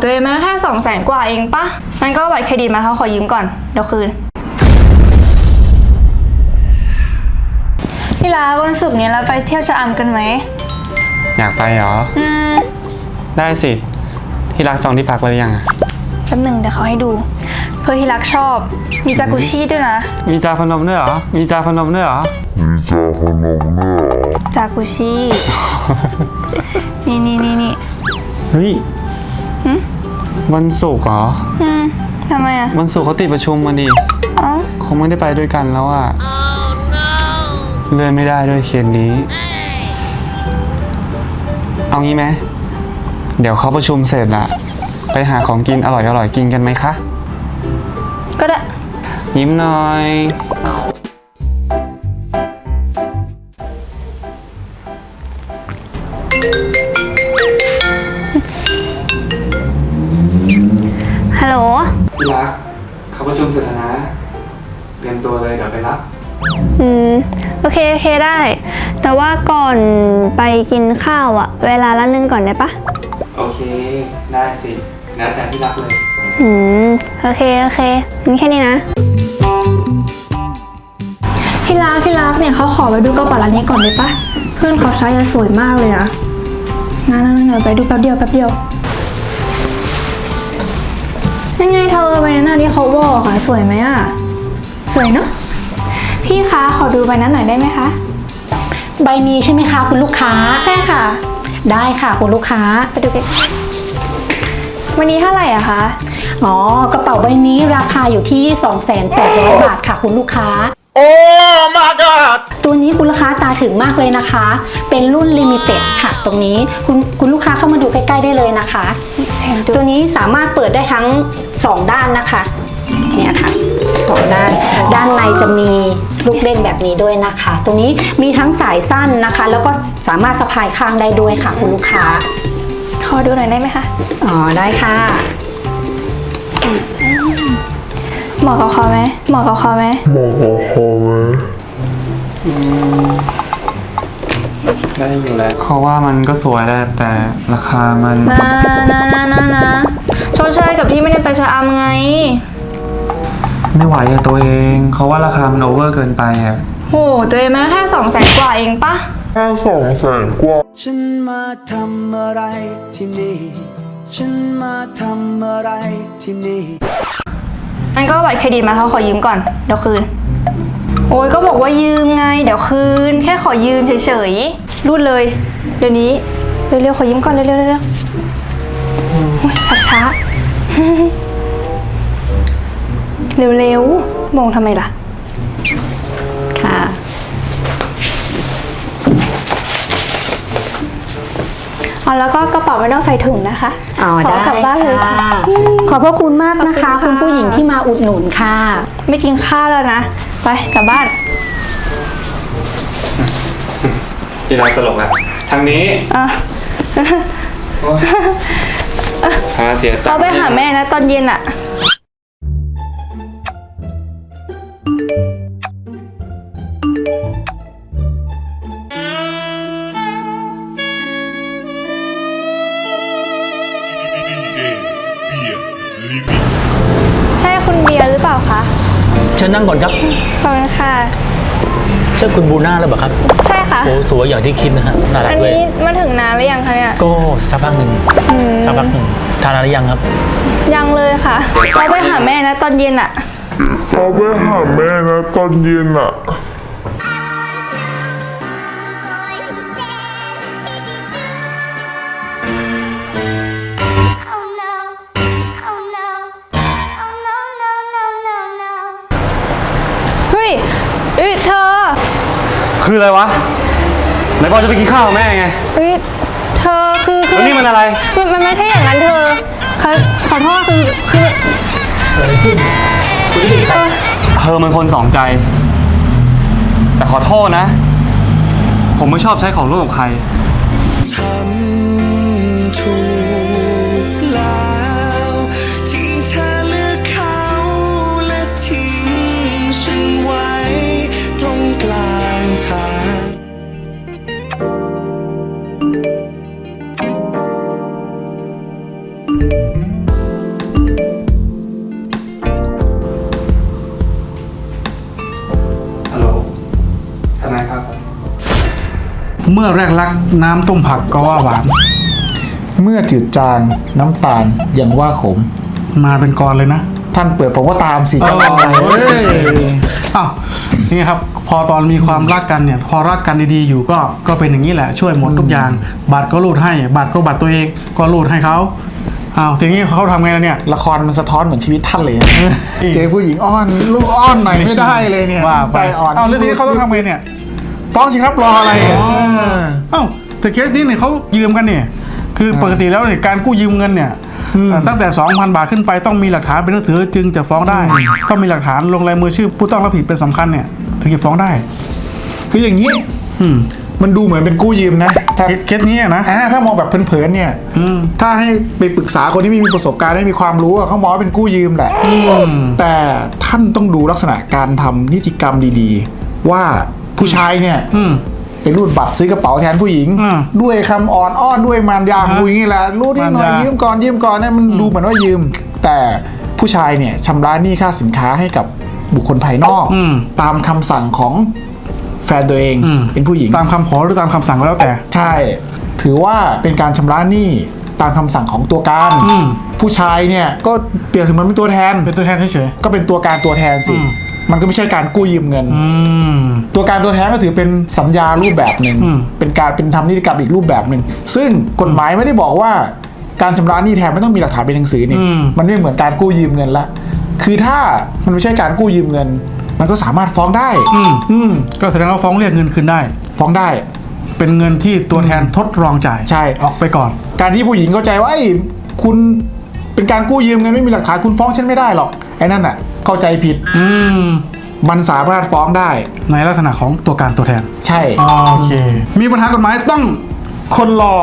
ตัวเองมาแค่สองแสนกว่าเองปะงั้นก็เอาบัตรเครดิตมาเขาขอยืมก่อน เดี๋ยวคืนที่รักวันศุกร์นี้เราไปเที่ยวชะอำกันไหม อยากไปเหรอ อืมได้สิ ที่รักจองที่พักไว้หรือยังอะแป๊บหนึ่งเดี๋ยวเขาให้ดู เพื่อที่รักชอบ มีจากุชิด้วยนะ มีจาพนมด้วยเหรอ มีจาพนมด้วยเหรอจากุชินี่นี่นี่นี่ เฮ้ย วันศุกร์เหรอ อืมทำไมอะวันศุกร์เขาติดประชุมมาดิเอ้าคงไม่ได้ไปด้วยกันแล้วอะเลื่อนไม่ได้ด้วยเคสนี้ เอางี้ไหมเดี๋ยวเขาประชุมเสร็จละไปหาของกินอร่อยๆกินกันไหมคะ ก็ได้ ยิ้มหน่อย ฮัลโหล ที่รักเขาประชุมเสร็จแล้วนะเตรียมตัวเลยเดี๋ยวไปรับ อืม โอเค โอเคได้ แต่ว่าก่อนไปกินข้าวอะเวลาละนึงก่อนได้ปะโอเค ได้สิแล้วแต่ที่รักเลย อืม โอเค โอเคงั้นแค่นี้นะ พี่รักพี่รักเนี่ยเขาขอไปดูกระเป๋าร้านนี้ก่อนได้ปะเพื่อนเขาใช้อะสวยมากเลยนะนั่นๆๆเดี๋ยวไปดูแป๊บเดียวแป๊บเดียว ยังไงเธอใบนั้นน่ะที่เขาบอกอะสวยไหมอะสวยเนาะพี่คะขอดูใบนั้นหน่อยได้ไหมคะใบนี้ใช่ไหมคะคุณลูกค้า ใช่ค่ะ ได้ค่ะคุณลูกค้าไปดูกันวันนี้เท่าไหร่อะคะอ๋อกระเป๋าใบนี้ราคาอยู่ที่ 2,800 บาทค่ะคุณลูกค้า โอ้ my god ตัวนี้คุณลูกค้าตาถึงมากเลยนะคะ เป็นรุ่นลิมิเต็ดค่ะ ตรงนี้คุณคุณลูกค้าเข้ามาดูใกล้ๆได้เลยนะคะ ตัวนี้สามารถเปิดได้ทั้ง 2 ด้านนะคะเนี่ยค่ะสองด้าน ด้านในจะมีลูกเล่นแบบนี้ด้วยนะคะ ตรงนี้มีทั้งสายสั้นนะคะ แล้วก็สามารถสะพายข้างได้ด้วยค่ะ คุณลูกค้า ขอดูหน่อยได้ไหมคะ อ๋อได้ค่ะ เหมาะกับเขาไหมเหมาะกับเขาไหม ได้อยู่แล้วเขาว่ามันก็สวยแหละแต่ราคามันนะนะนะนะนะชดเชยกับที่ไม่ได้ไปชะอำไง ไม่ไหวอะตัวเองเขาว่าราคามันโอเวอร์เกินไปอะโห ตัวเองมาแค่สองแสนกว่าเองปะ แค่สองแสนกว่าฉันมาทำอะไรที่นี่ ฉันมาทำอะไรที่นี่ งั้นก็เอาบัตรเครดิตมาเขาขอยืมก่อน เดี๋ยวคืน โอ้ยก็บอกว่ายืมไง เดี๋ยวคืน แค่ขอยืมเฉยๆรูดเลย เดี๋ยวนี้ เร็วๆขอยืมก่อนเร็วๆเร็วๆโอ้ยชักช้า เร็วๆมองทำไมล่ะ ค่ะ อ๋อแล้วก็กระเป๋าไม่ต้องใส่ถุงนะคะอ๋อขได้กลับบ้านเลยค่ะ ขอบพระคุณมากนะคะ ขอบคุณค่ะ คุณผู้หญิงที่มาอุดหนุนค่ะ ไม่กินข้าวแล้วนะ ไปกลับบ้านที่รักตลกอะทางนี้อะโอ๊ยพาเสียตังเราค์ไปหาแม่นะตอนเย็นอะ เชิญนั่งก่อนครับ ขอบคุณค่ะ ใช่คุณบูน่าหรือเปล่าครับใช่ค่ะ โอ้สวยอย่างที่คิดนะฮะน่ารัอักนเลยนี้มาถึงนานหรือยังคะเนี่ย ก็สักพักหนึ่งอืม สักพักหนึ่งทานอะไรยังครับ ยังเลยค่ะเราไปหาแม่นะตอนเย็นอะเราไปหาแม่นะตอนเย็นอะ Oh ยเอ้ยเธอคืออะไรวะไหนบอกจะไปกินข้าวกับแม่ไงเฮ้ยเธอคือคืแล้วนี่มันอะไร มันมันไม่ใช่อย่างนั้นเธอขอขอโทษคือคือเธอมันคนสองใจ แต่ขอโทษนะ ผมไม่ชอบใช้ของร่วมกับใครทำ เมื่อแรกรักน้ำต้มผักก็ว่าหวาน เมื่อจืดจางน้ำตาลยังว่าขม มาเป็นกรเลยนะ ท่านเปิดผมก็ตามสิจะรออะไรเอ้ยอ้าวนี่ครับ พอตอนมีความรักกันเนี่ย พอรักกันดีๆอยู่ก็ก็เป็นอย่างนี้แหละช่วยหมดทุกอย่าง บัตรก็รูดให้ บัตรก็บัตรตัวเองก็รูดให้เขาอ้าวทีนี้เขาทำไงล่ะเนี่ย ละครมันสะท้อนเหมือนชีวิตท่านเลยนะเออเจอผู้หญิงอ้อน ลูกอ้อนหน่อยไม่ได้เลยเนี่ยว่าไปใจอ่อนอ้าวแล้วทีนี้เขาต้องทำไงเนี่ย ฟ้องสิครับรออะไรเอ้าแต่เคสนี้เนี่ยเขายืมกันเนี่ยคือปกติแล้วเนี่ยการกู้ยืมเงินเนี่ยอ่าตั้งแต่ 2,000 บาทขึ้นไปต้องมีหลักฐานเป็นหนังสือจึงจะฟ้องได้ ต้องมีหลักฐานลงลายมือชื่อ ผู้ต้องรับผิดเป็นสำคัญเนี่ยถึงจะฟ้องได้ คืออย่างนี้อืมมันดูเหมือนเป็นกู้ยืมนะถ้าเคสเคสนี้อะนะอ่าถ้ามองแบบเผินๆเนี่ยอืมถ้าให้ไปปรึกษาคนที่ไม่มีประสบการณ์ไม่มีความรู้อะเขามองว่าเป็นกู้ยืมแหละมแต่ท่านต้องดูลักษณะการทำนิติกรรมดี ๆ ว่า ผู้ชายเนี่ยอืม ไปรูดบัตรซื้อกระเป๋าแทนผู้หญิง อืมด้วยคำอ่อนอ้อนด้วยมารยาของผู้หญิงนี่แหละรูดให้หน่อยมารยายื ยืมก่อนยืมก่อนเนี่ยมันดูเหมือนว่ายืม แต่ผู้ชายเนี่ยชำระหนี้ค่าสินค้าให้กับบุคคลภายนอก อืม ตามคำสั่งของแฟนตัวเองอืม เป็นผู้หญิง ตามคำขอหรือตามคำสั่งก็แล้วแต่ ใช่ ถือว่าเป็นการชำระหนี้ตามคำสั่งของตัวการอืม ผู้ชายเนี่ยก็เปรียบเสมือนเป็นตัวแทน เป็นตัวแทนเฉย ก็เป็นตัวการตัวแทนสิ อืม มันก็ไม่ใช่การกู้ยืมเงินๆอืม ตัวการตัวแทนก็ถือเป็นสัญญารูปแบบหนึ่ง อืม เป็นการเป็นทำนิติกรรมอีกรูปแบบหนึ่ง ซึ่งกฎหมายไม่ได้บอกว่า การชำระหนี้แทนไม่ต้องมีหลักฐานเป็นหนังสือนี่ อืม มันไม่เหมือนการกู้ยืมเงินละ คือถ้ามันไม่ใช่การกู้ยืมเงิน มันก็สามารถฟ้องได้ อืม อืม ก็แสดงว่าฟ้องเรียกเงินคืนได้ ฟ้องได้ เป็นเงินที่ตัวแทนทดลองจ่ายใช่ ออกไปก่อน การที่ผู้หญิงเข้าใจว่าไอ้ยคุณ เป็นการกู้ยืมเงินไม่มีหลักฐานคุณฟ้องฉันไม่ได้หรอกไอ้นั่นอะ เข้าใจผิดอืม มันสามารถฟ้องได้ ในลักษณะของตัวการตัวแทน ใช่โอเค มีปัญหากฎหมายต้องคนรอ